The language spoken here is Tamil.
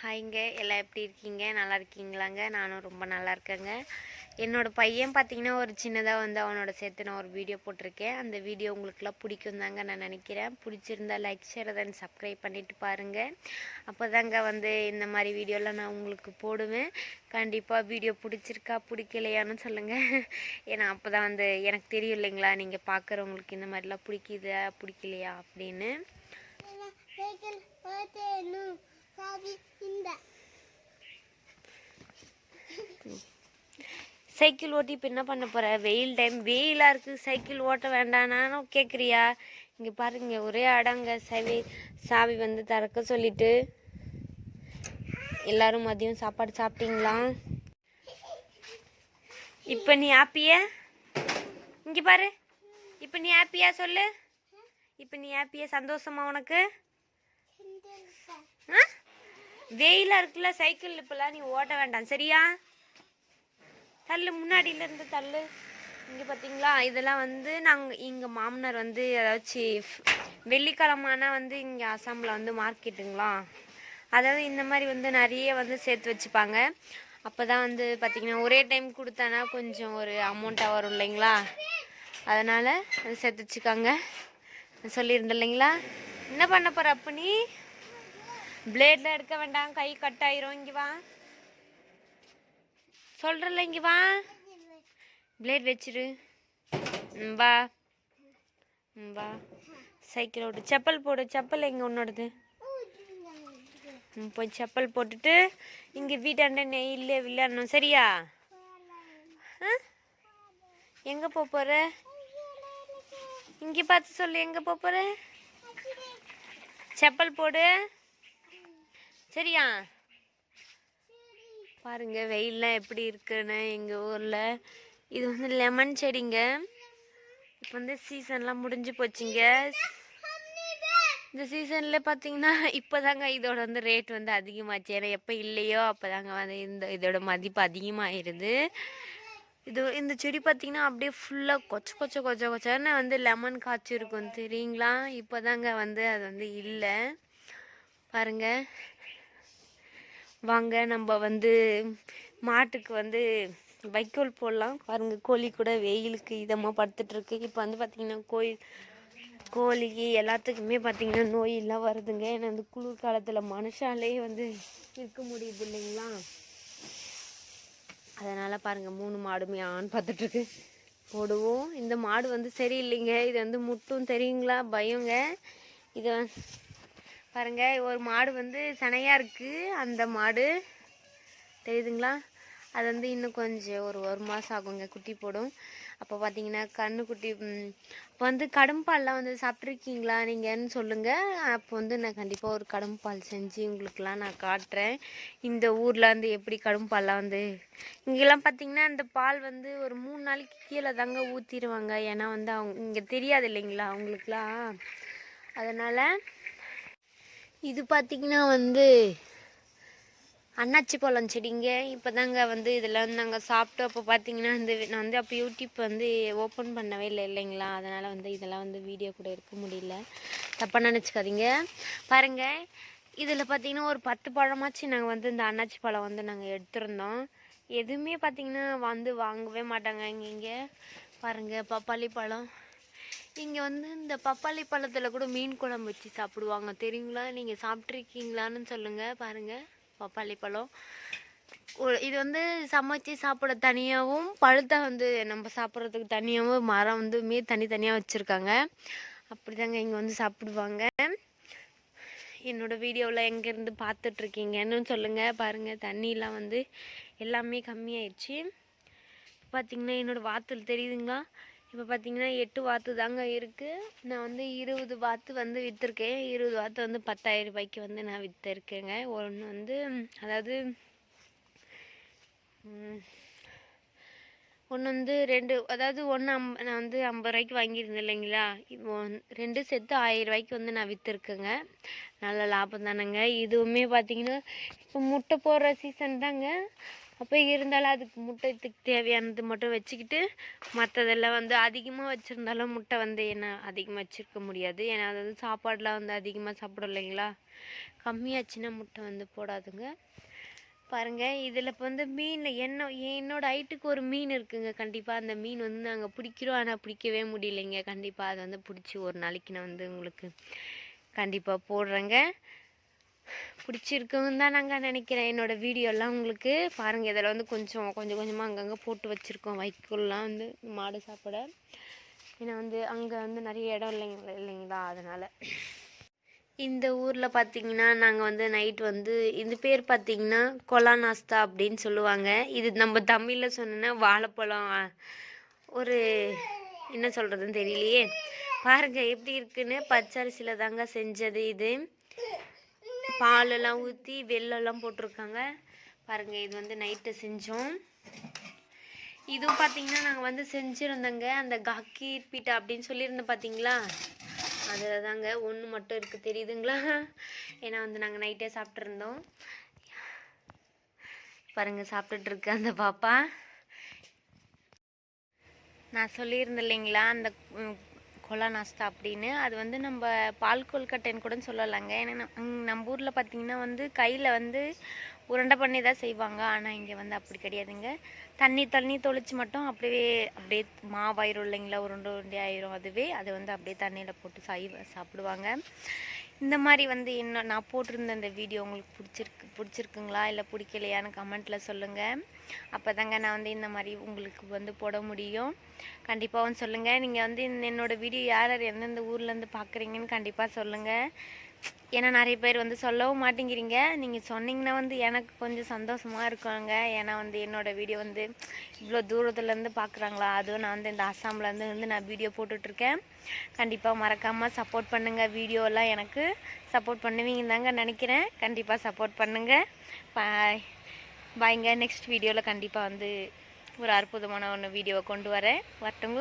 ஹாய்ங்க எல்லாம் எப்படி இருக்கீங்க நல்லா இருக்கீங்களாங்க நானும் ரொம்ப நல்லா இருக்கேங்க என்னோட பையன் பார்த்தீங்கன்னா ஒரு சின்னதாக வந்து அவனோட சேர்த்து நான் ஒரு வீடியோ போட்டிருக்கேன் அந்த வீடியோ உங்களுக்குலாம் பிடிக்கும் தாங்க நான் நினைக்கிறேன் பிடிச்சிருந்தா லைக் ஷேர் தென் சப்ஸ்கிரைப் பண்ணிவிட்டு பாருங்கள் அப்போ தாங்க வந்து இந்த மாதிரி வீடியோலாம் நான் உங்களுக்கு போடுவேன் கண்டிப்பாக வீடியோ பிடிச்சிருக்கா பிடிக்கலையான்னு சொல்லுங்கள் ஏன்னா அப்போ தான் வந்து எனக்கு தெரியும் இல்லைங்களா நீங்கள் பார்க்குறவங்களுக்கு இந்த மாதிரிலாம் பிடிக்குதா பிடிக்கலையா அப்படின்னு சைக்கிள் ஓட்டி இப்போ என்ன பண்ண போற? வெயில் டைம் வெயிலாக இருக்குது சைக்கிள் ஓட்ட வேண்டானாலும் கேட்குறியா இங்கே பாருங்க ஒரே அடங்க. சாவி சாவி வந்து திறக்க சொல்லிட்டு. எல்லாரும் மதியம் சாப்பாடு சாப்பிட்டீங்களா? இப்போ நீ ஹாப்பியா இங்கே பாரு. இப்போ நீ ஹாப்பியா சொல்லு. இப்போ நீ ஹாப்பியா சந்தோஷமா உனக்கு? ஆ? வெயிலாக இருக்குல்ல சைக்கிள் இப்போலாம் நீ ஓட்ட வேண்டாம். சரியா? தள்ளு முன்னாடியில இருந்து தள்ளு. இங்கே பார்த்தீங்களா இதெல்லாம் வந்து நாங்கள் இங்கே மாமனார் வந்து ஏதாச்சும் வெள்ளிக்கிழமானா வந்து இங்கே அசாமில் வந்து மார்க்கெட்டுங்களா? அதாவது இந்த மாதிரி வந்து நிறைய வந்து சேர்த்து வச்சுப்பாங்க. அப்போ தான் வந்து பார்த்திங்கன்னா ஒரே டைம் கொடுத்தானா கொஞ்சம் ஒரு அமௌண்ட்டாக வரும் இல்லைங்களா? அதனால் அது சேர்த்து வச்சுக்காங்க. சொல்லியிருந்தேன் இல்லைங்களா? என்ன பண்ண போகிற அப்போ நீ? பிளேடில் எடுக்க வேண்டாம். கை கட் ஆயிரும். இங்கே வா. சொல்கிறல்ல இங்கே வா. பிளேட் வச்சிரு. வா. வா. சைக்கிள் ஓட்டு செப்பல் போடு. செப்பல் எங்கே உன்னோடது? ம், போய் செப்பல் போட்டுட்டு இங்கே வீட்டாண்ட நெய்யில் விளையாடணும். சரியா? ஆ? எங்கே போக போகிற இங்கே பார்த்து சொல்லு எங்கே போக போகிற செப்பல் போடு. சரியா? பாருங்க வெயில்லாம் எப்படி இருக்குன்னு எங்கள் ஊரில். இது வந்து லெமன் செடிங்க. இப்போ வந்து சீசன்லாம் முடிஞ்சு போச்சுங்க. இந்த சீசனில் பார்த்தீங்கன்னா இப்போ தாங்க இதோட வந்து ரேட் வந்து அதிகமாச்சு. ஏன்னா எப்போ இல்லையோ அப்போ தாங்க வந்து இந்த இதோட மதிப்பு அதிகமாகிடுது இது இந்த செடி பார்த்தீங்கன்னா அப்படியே ஃபுல்லாக கொச்ச கொச்ச கொச்ச கொச்சன்னு வந்து லெமன் காய்ச்சி இருக்கும் தெரியுங்களா? இப்போ தாங்க வந்து அது வந்து இல்லை. பாருங்க. வாங்க நம்ம வந்து மாட்டுக்கு வந்து வைக்கோல் போடலாம். பாருங்க கோழி கூட வெயிலுக்கு இதமாக படுத்துட்ருக்கு இப்போ வந்து பார்த்திங்கன்னா கோயில் கோழிக்கு எல்லாத்துக்குமே பார்த்திங்கன்னா நோயெல்லாம் வருதுங்க. ஏன்னா இந்த குளிர் காலத்தில் மனுஷாலே வந்து இருக்க முடியுது இல்லைங்களா? அதனால் பாருங்கள் மூணு மாடுமே ஆண் பார்த்துட்ருக்கு போடுவோம். இந்த மாடு வந்து சரியில்லைங்க. இது வந்து முட்டும் தெரியுங்களா? பயங்க. இதை பாருங்கள் பாருங்க ஒரு மாடு வந்து சனையாக இருக்குது அந்த மாடு தெரியுதுங்களா? அது வந்து இன்னும் கொஞ்சம் ஒரு ஒரு மாதம் ஆகுங்க குட்டி போடும். அப்போ பார்த்தீங்கன்னா கண்ணு குட்டி இப்போ வந்து கடும்பால்லாம் வந்து சாப்பிட்ருக்கீங்களா நீங்கன்னு சொல்லுங்கள் அப்போ வந்து நான் கண்டிப்பாக ஒரு கடும்பால் செஞ்சு உங்களுக்குலாம் நான் காட்டுறேன். இந்த ஊரில் வந்து எப்படி கடும்பால்லாம் வந்து இங்கெல்லாம் பார்த்தீங்கன்னா அந்த பால் வந்து ஒரு மூணு நாளைக்கு கீழே தாங்க ஊற்றிடுவாங்க ஏன்னா வந்து அவங்க இங்கே தெரியாது இல்லைங்களா அவங்களுக்குலாம் அதனால் இது பார்த்தீங்கன்னா வந்து அன்னாச்சி பழம் செடிங்க. இப்போ தாங்க வந்து இதெல்லாம் நாங்கள் சாப்பிட்டோம். அப்போ பார்த்தீங்கன்னா இந்த நான் வந்து அப்போ யூடியூப் வந்து ஓப்பன் பண்ணவே இல்லை இல்லைங்களா? அதனால் வந்து இதெல்லாம் வந்து வீடியோ கூட எடுக்க முடியல. தப்பாக நினச்சிக்காதீங்க. பாருங்கள் இதில் பார்த்தீங்கன்னா ஒரு பத்து பழமாச்சு நாங்கள் வந்து இந்த அன்னாச்சி பழம் வந்து நாங்கள் எடுத்திருந்தோம். எதுவுமே பார்த்தீங்கன்னா வந்து வாங்கவே மாட்டாங்க இங்கே இங்கே. பாருங்கள் பப்பாளி பழம். இங்கே வந்து இந்த பப்பாளி பழத்தில் கூட மீன் குழம்பு வச்சு சாப்பிடுவாங்க. தெரியுங்களா? நீங்கள் சாப்பிட்ருக்கீங்களான்னு சொல்லுங்கள் பாருங்கள் பப்பாளி பழம். இது வந்து சமைச்சு சாப்பிட தனியாகவும் பழுத்தா வந்து நம்ம சாப்பிட்றதுக்கு தனியாகவும் மரம் வந்து மே தனித்தனியாக வச்சுருக்காங்க. அப்படி தாங்க இங்கே வந்து சாப்பிடுவாங்க. என்னோடய வீடியோவில் எங்கேருந்து பார்த்துட்ருக்கீங்கன்னு சொல்லுங்கள் பாருங்கள் தண்ணியெலாம் வந்து எல்லாமே கம்மியாயிடுச்சு பார்த்திங்கன்னா என்னோடய வாத்தில் தெரியுதுங்களா? இப்போ பார்த்தீங்கன்னா எட்டு வாத்து தாங்க இருக்குது நான் வந்து இருபது வாத்து வந்து விற்றுருக்கேன் இருபது வாத்து வந்து பத்தாயிரம் ரூபாய்க்கு வந்து நான் விற்றுருக்கேங்க ஒன்று வந்து அதாவது ஒன்று வந்து ரெண்டு அதாவது ஒன்று அம் நான் வந்து ஐம்பது ரூபாய்க்கு வாங்கியிருந்தேன் இல்லைங்களா? இப்போ ரெண்டு செத்து ஆயிரம் ரூபாய்க்கு வந்து நான் விற்றுருக்கேங்க நல்ல லாபம் தானேங்க. இதுவுமே பார்த்தீங்கன்னா இப்போ முட்டை போடுற சீசன் தாங்க. அப்போ இருந்தாலும் அதுக்கு முட்டைத்துக்கு தேவையானது மட்டும் வச்சுக்கிட்டு மற்றதெல்லாம் வந்து அதிகமாக வச்சுருந்தாலும் முட்டை வந்து என்ன அதிகமாக வச்சுருக்க முடியாது. ஏன்னா அது வந்து சாப்பாடெலாம் வந்து அதிகமாக சாப்பிடும் இல்லைங்களா? கம்மியாச்சுன்னா முட்டை வந்து போடாதுங்க. பாருங்கள் இதில் இப்போ வந்து மீன் என்ன என்னோட ஹைட்டுக்கு ஒரு மீன் இருக்குங்க. கண்டிப்பாக அந்த மீன் வந்து நாங்கள் பிடிக்கிறோம். ஆனால் பிடிக்கவே முடியலைங்க. கண்டிப்பாக அதை வந்து பிடிச்சி ஒரு நாளைக்கு நான் வந்து உங்களுக்கு கண்டிப்பாக போடுறேங்க. பிடிச்சிருக்குன்னு தான் நாங்கள் நினைக்கிறேன். என்னோடய வீடியோலாம் உங்களுக்கு பாருங்கள் இதில் வந்து கொஞ்சம் கொஞ்சம் கொஞ்சமாக அங்கங்கே போட்டு வச்சுருக்கோம். வைக்கோல்லாம் வந்து மாடு சாப்பிட. ஏன்னா வந்து அங்கே வந்து நிறைய இடம் இல்லைங்களா இல்லைங்களா? அதனால். இந்த ஊரில் பார்த்தீங்கன்னா நாங்கள் வந்து நைட் வந்து இந்த பேர் பார்த்தீங்கன்னா கொலா நாஸ்தா அப்படின்னு சொல்லுவாங்க. இது நம்ம தமிழில் சொன்னோன்னா வாழைப்பழம் ஒரு என்ன சொல்கிறதுன்னு தெரியலையே. பாருங்க எப்படி இருக்குன்னு பச்சரிசியில் தாங்க செஞ்சது இது. பாலெல்லாம் ஊற்றி வெள்ளெல்லாம் போட்டிருக்காங்க. பாருங்கள் இது வந்து நைட்டு செஞ்சோம். இதுவும் பார்த்தீங்கன்னா நாங்கள் வந்து செஞ்சுருந்தோங்க. அந்த காக்கி பீட்டா அப்படின்னு சொல்லியிருந்தோம் பார்த்தீங்களா அதில் தாங்க ஒன்று மட்டும் இருக்குது தெரியுதுங்களா? ஏன்னா வந்து நாங்கள் நைட்டே சாப்பிட்ருந்தோம் பாருங்க சாப்பிட்டுட்டு இருக்கு அந்த பாப்பா. நான் சொல்லியிருந்தேன் இல்லைங்களா? அந்த கொலா நாஸ்தா அப்படின்னு. அது வந்து நம்ம பால் கொல்கட்டைன்னு கூட சொல்லலாங்க. ஏன்னா நம்- நம்ம ஊரில் பார்த்தீங்கன்னா வந்து கையில் வந்து உருண்டை பண்ணி தான் செய்வாங்க. ஆனால் இங்கே வந்து அப்படி கிடையாதுங்க. தண்ணி தண்ணி தொளிச்சு மட்டும் அப்படியே அப்படியே மாவாயிரும் இல்லைங்களா? உருண்டை உருண்டை ஆயிரும் அதுவே. அதை வந்து அப்படியே தண்ணியில் போட்டு சாய் சாப்பிடுவாங்க. இந்த மாதிரி வந்து என்ன நான் போட்டிருந்த இந்த வீடியோ உங்களுக்கு பிடிச்சிருக்கு பிடிச்சிருக்குங்களா? இல்லை பிடிக்கலையான்னு கமெண்ட்டில் சொல்லுங்கள் அப்போ தாங்க நான் வந்து இந்த மாதிரி உங்களுக்கு வந்து போட முடியும். கண்டிப்பாகவும் சொல்லுங்கள் நீங்கள் வந்து இந்த என்னோட வீடியோ யார் யார் எந்தெந்த ஊர்லேருந்து பார்க்குறீங்கன்னு கண்டிப்பாக சொல்லுங்கள் ஏன்னா நிறைய பேர் வந்து சொல்லவும் மாட்டேங்கிறீங்க. நீங்கள் சொன்னீங்கன்னா வந்து எனக்கு கொஞ்சம் சந்தோஷமாக இருக்குங்க. ஏன்னா வந்து என்னோடய வீடியோ வந்து இவ்வளோ தூரத்துலேருந்து பார்க்குறாங்களா அதுவும் நான் வந்து இந்த அஸ்ஸாம்லேருந்து வந்து நான் வீடியோ போட்டுட்ருக்கேன். கண்டிப்பாக மறக்காமல் சப்போர்ட் பண்ணுங்கள் வீடியோலாம் எனக்கு சப்போர்ட் பண்ணுவீங்கன்னு தாங்க நினைக்கிறேன். கண்டிப்பாக சப்போர்ட் பண்ணுங்கள் பாய் பாய்ங்க நெக்ஸ்ட் வீடியோவில் கண்டிப்பாக வந்து ஒரு அற்புதமான ஒன்று வீடியோவை கொண்டு வரேன். வரட்டுங்களா?